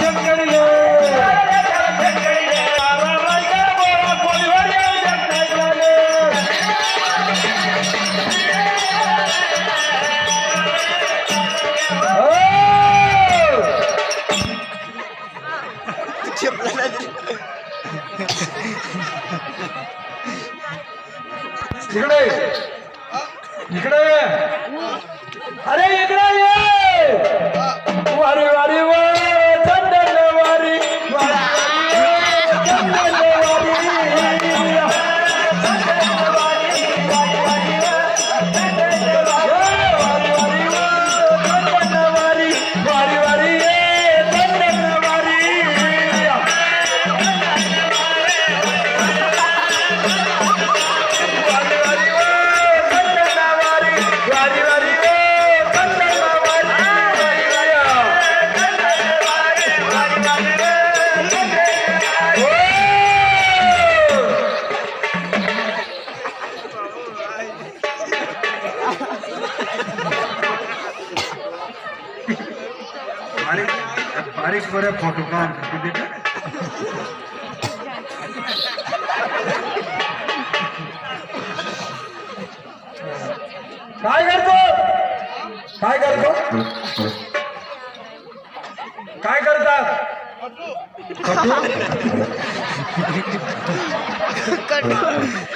शेतकरी रे. काय करतो? काय करतो? काय करतात कटू.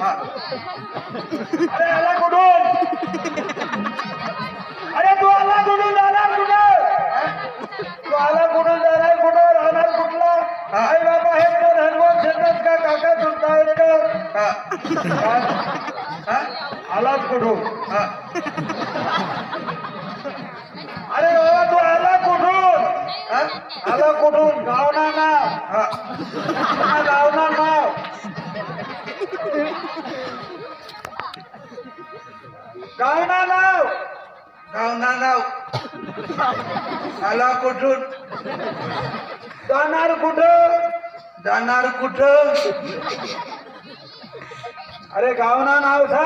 अरे आला कुठून? अरे तू आला कुठून जाणार कुठं? तू आला कुठून जाणार कुठं? राहणार कुठला? आई बाबा आहेत का धनवान शेतात का काका सुद्धा आहेत का? हा? हा? आलाच कुठून? हा. अरे बाबा तू आला कुठून? हा? आला कुठून? गावना हा. हा, नाव गावना नाव. गावना नाव. आला कुठून? जाणार कुठं? जाणार कुठं? अरे गावना नाव था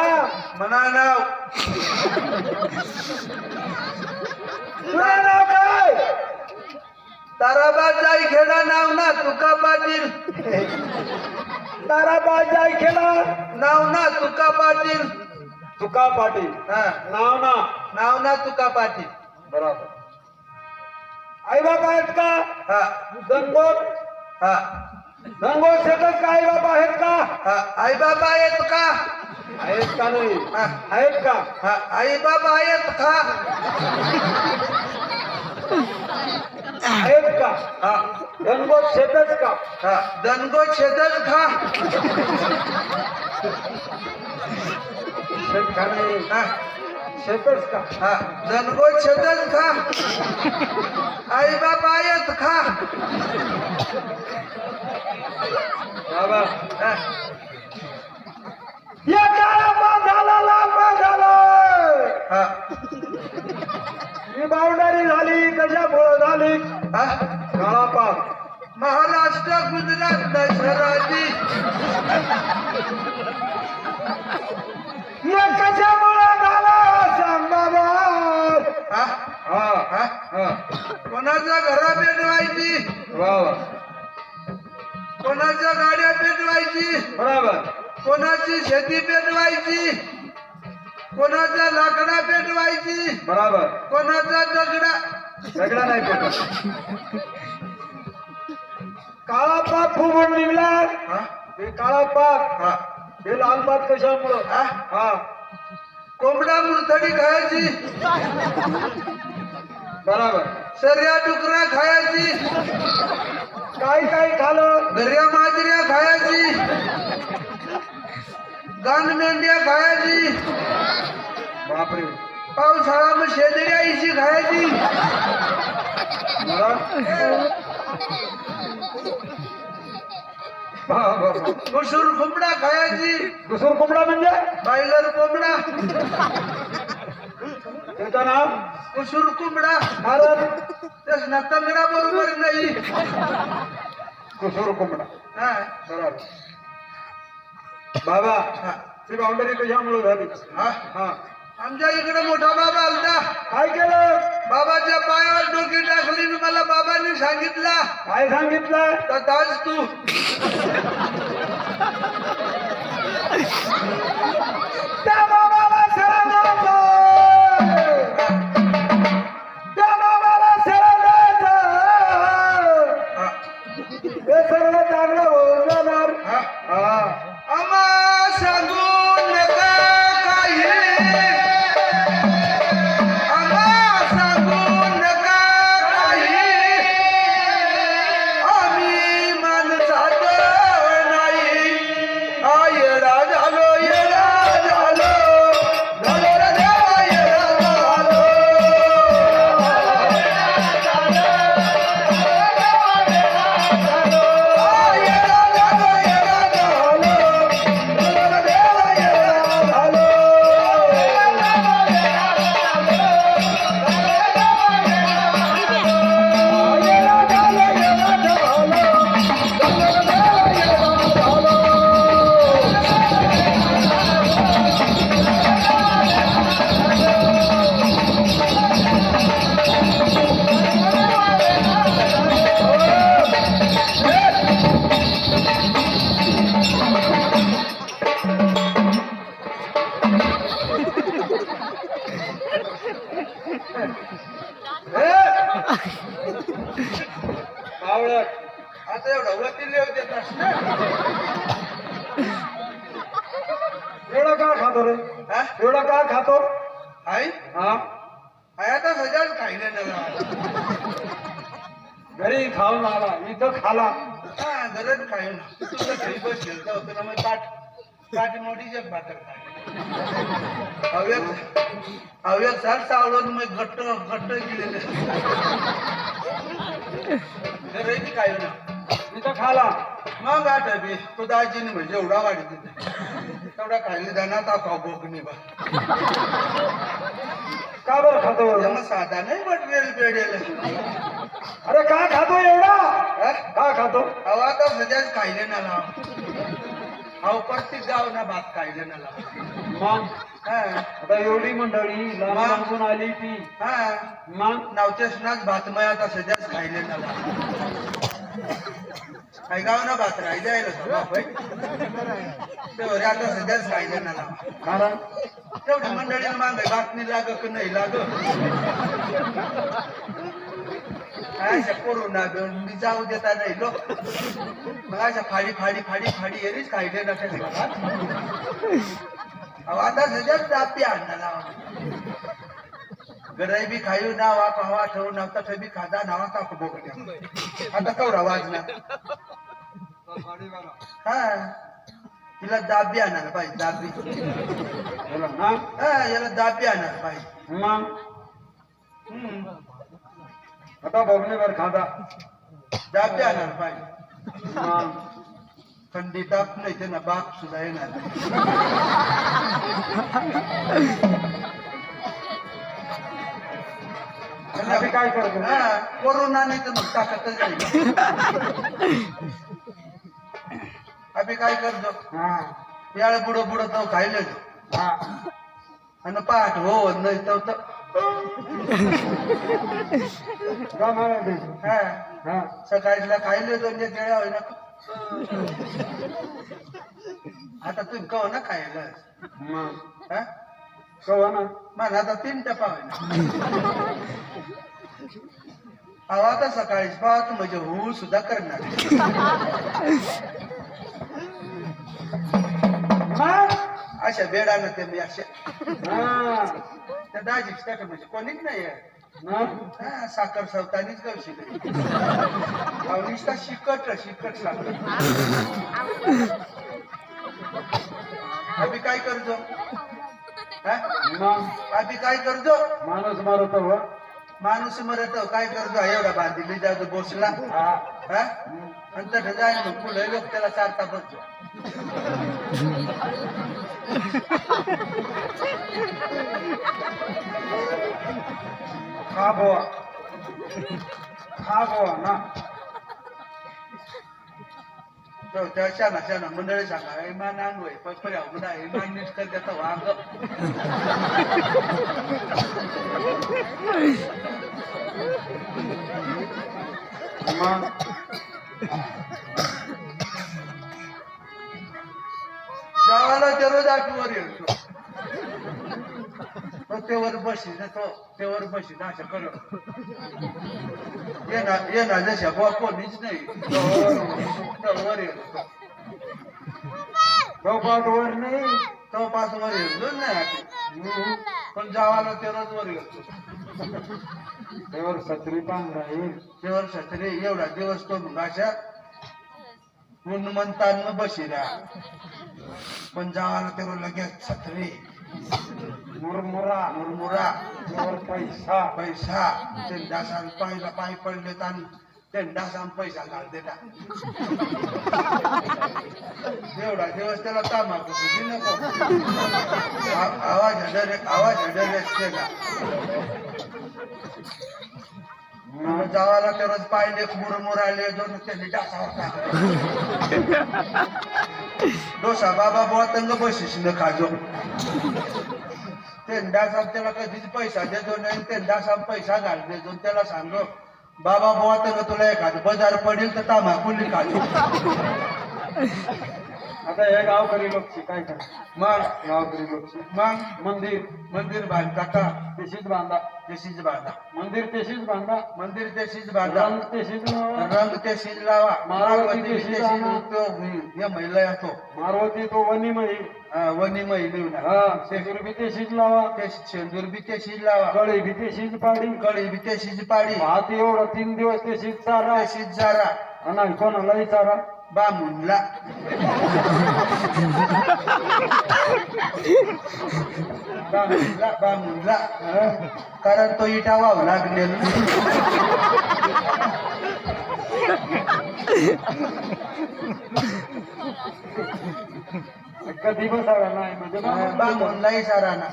म्हणा नाव. तुझं नाव काय? ताराबाद जाई खेडा नाव ना तुका पाटील ताराबाद जाय खेळा नाव ना तुका पाटील. तुका पाटील. हा. नाव ना? नाव ना तुका पाटील. बरोबर. आई बाबा आहेत का? हा. दंगोट हा. शेतात का आई बाबा आहेत का? हा. आई बाबा आहेत का? आहेत का नाही? हा. आहेत का? हा. आई बाबा आहेत का? आहेत का? हा. दंगोट शेतच का? हा. दणगो छेदल खा शेत नाही हा शेतच का? हा. दणगो छेदल खा आई बाबा आहेत खा बाबा हा. या झाला लापा झाला हा. ही बाउंडरी गुजरात दशराजी कशामुळं झाला सांग हा? हा. हा? हा. कोणाच्या घरा पेटवायची? कोणाच्या गाड्या पेटवायची? बरोबर. कोणाची शेती पेटवायची? कोणाचा लाकडा पेटवायची? बराबर. कोणाचा दगडा? सगळा नाही पेटत काळा पाक फुगून निघला. हा? हे काळा पाक हा. हे लाल पाक कशामुळं? हा? हा. कोंबडा मुरतडी खायची. बराबर. सर्या डुकरा खायची. काय काय खालं? घर्या माजऱ्या खायची. गान मेंढ्या खायची. बापरे. पावसाळा मग शेंदऱ्या इशी खायची. कुसूर कोंबडा खायची. दुसरं कोंबडा म्हणजे? बायलर कोंबडा. त्याचं नाव? कुसूर कोंबडा. कारण तेच ना तंगडा बरोबर नाही. कुसूर कोंबडा. हा. बरोबर. बाबा हा. ती बाउंडरी कशामुळे झाली? हा. हा. आमच्या इकडे मोठा बाबा आलता. काय केलं? बाबाच्या पायावर डोकी टाकली आणि मला बाबांनी सांगितला. काय सांगितलं? तर ताज तू. त्या बाबाला आवळत. आता एवढं वतीले होते एवढं का खातो रे? हा? एवढं का खातो? आई? हा? आई आता सजाच खायला घरी खाऊन आला इथं खाला. हा गरज खाऊ ना तुझं घरी तर होतं ना मग पाठ पाठी मोठी जग भाकर खाय हव्यात हव्यात सार सावळून मग घट्ट घट्ट गेलेलं. घरी खाऊ ना इथं खाला. मग आठ बी तो दाजीने म्हणजे एवढा वाढी तिथे तेवढा जाणार का खाऊ बोकणी बा. का बरं खातो? मग साधा नाही पेडेल अरे का खातो एवढा? का खातो? अहो आता सध्याच खायले ना. अहो गाव ना भात खायले ना लाव मग? हा. आता एवढी मंडळी मग? लांबून आली ती. हा. मग? नावचेसनाच भातमय आता सध्याच खायले ना लाव काय गाव ना भात राहिले आहे ना आता सध्याच खायले ना लाव कारण? तेवढी मंडळी मागे बातमी लाग की नाही लाग? अशा कोरोना घेऊन मी जाऊ देता नाही लोक मग अशा फाडी फाडी फाडी फाडी एरीच खायले ना. अहो आता सध्याच दापी आणला गराई बी खायू ना वा पावा ठेवू नव्हता बी खादा नावा का बोकड्या आता कवरा वाजणार हा. तिला दाबी आणायला पाहिजे दाबी. हा याला दाबी आणायला पाहिजे मग. आता बघणेवर खादा. दाबी आणायला पाहिजे थंडी ताप नाही ते ना बाप सुद्धा येणार. काय करतो? हा कोरोना नाही तर मग ताकदच नाही आम्ही काय करतो? हा. याळ बुडं बुडं तो खायले हा. आणि पाठ हो नाही तर तर- का मला ते? हा हा सकाळीला खायले दोन केळ्या होईना. आता तुम्ही कहो ना खायला? मग? हा? कवा ना? मला आता तीन टप्पा होईना. अहो आता सकाळीच पाहत म्हणजे होऊ सुद्धा करणार. मग? अशा बेडानं ते मी अशा हा. त्या दाजीच टाक म्हणजे कोणीच नाही आहे. मग हा, साखर सवतानीच गवशी नुसता शिकट शिकट साखर. आम्ही काय करतो? हा? मग आम्ही काय करतो? माणूस मारतो हो. माणूस मरत काय करतो? एवढा बांधिली जातो बोसला. हा. हा? आणि तसं जाय मग पुढे. लोक त्याला चारता बसतो. खा बोवा खा बोवा ना तो त्या शाना शाना मंडळी सांगा इमान अंगोय पर्या उघडा इमान नीट कर त्याचा वांग मग जावाला ते रोज आठवर येतो तेवर बशी ना तो तेवर बशी ना अशा कर येणार जशा बुवा कोणीच नाही. वर येतो चौपाट वर नाही तो पाच वर येतो नाही पण जावाला ते रोज वर येतो त्यावर सत्री पान येईल. तेवर सत्री एवढा दिवस तो मग अशा म्हणताना बशी राहा पण जावाला तेव्हा लगेच छत्री. मुरमुरा मुरमुरा. त्यावर पैसा. पैसा. ते डासान पायला पाय पडले आणि ते डासान पैसा घाल देता एवढा दिवस त्याला तांबाखू सुद्धा नको. आवाज हडर आवाज हडर केला जावाला तेव्हाच पायले मुरमुर आले दोन त्यांनी डासावर टाकले. डोसा बाबा बुवा तंग बशीस खाजो ते डासा त्याला कधीच पैसा देतो नाही ते डासा पैसा घाल देतो. त्याला सांगो बाबा बुवा तंग तुला एखादं बाजार पडेल तर तामाकुली खाजो आता हे गावकरी लोकची काय करा? मग गावकरी लोकची. मग मंदिर. मंदिर बांधता का तेशीच बांधा. तेशीच बांधा. मंदिर तेशीच बांधा. मंदिर तेशीच बांधा. रंग तेशीच लावा. रंग तेशीच लावा. मारवती तेशीच. तो या महिला येतो. मारवती तो वनी मळी वनी महिली हा शेजूर बी तेशीच लावा. शेंदूर बी तेशीच लावा. कळी बी तेशीच पाडी. कळी बी तेशीच पाडी. भात एवढा तीन दिवस तेशीच चारा. तेशीच जारा आणि कोणालाही चारा. बामुनला बामुनला बामुनला? कारण तो इटा वाव लागलेला कधी बसावा नाही म्हणजे बामुनला इशारा ना.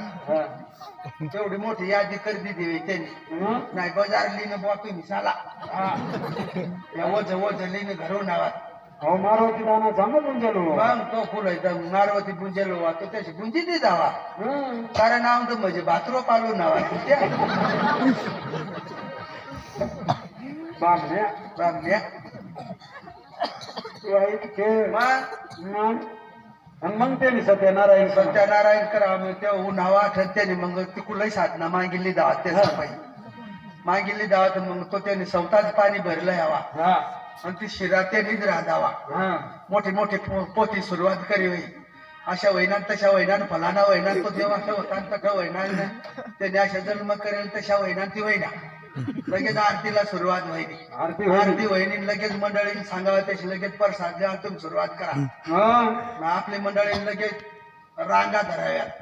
तेवढी मोठी यादी कर दिली त्यांनी? नाही बाजारली ना बुवा तुम्ही हा. या वज वजलीने घरून आवाज अहो मारवती दाना चांगलं गुंजलो मग तो फुलायचा मारवती गुंजेलो वा तो त्याची गुंजी दे जावा. हं. कारण नाव तर म्हणजे बाथरो पालू नावा त्या बामण्या बामण्या वाईट खेळ मग? मग? आणि मग त्यांनी सत्यनारायण सत्या सत्यनारायण करा. मग त्या उन्हावा मग तिकुलही साधना मागितली दावात त्या सफाई. मागितली दावात मग तो त्याने सवताच पाणी भरलं यावा. हा. आणि ती शिरा त्यांनीच राधावा हा. मोठी मोठी पोती सुरुवात करी होई. अशा वैनान तशा वैनान फलाना वैनान तो देव असा होता तसा वैनान त्याने अशा जन्म करेल तशा वैनान ती वैना लगेच आरतीला सुरुवात व्हायली आरती होईल आरती वहिनी लगेच मंडळीने सांगावं त्याची लगेच प्रसाद द्या तुम्ही सुरुवात करा. हा. आपली मंडळी लगेच रांगा धराव्यात.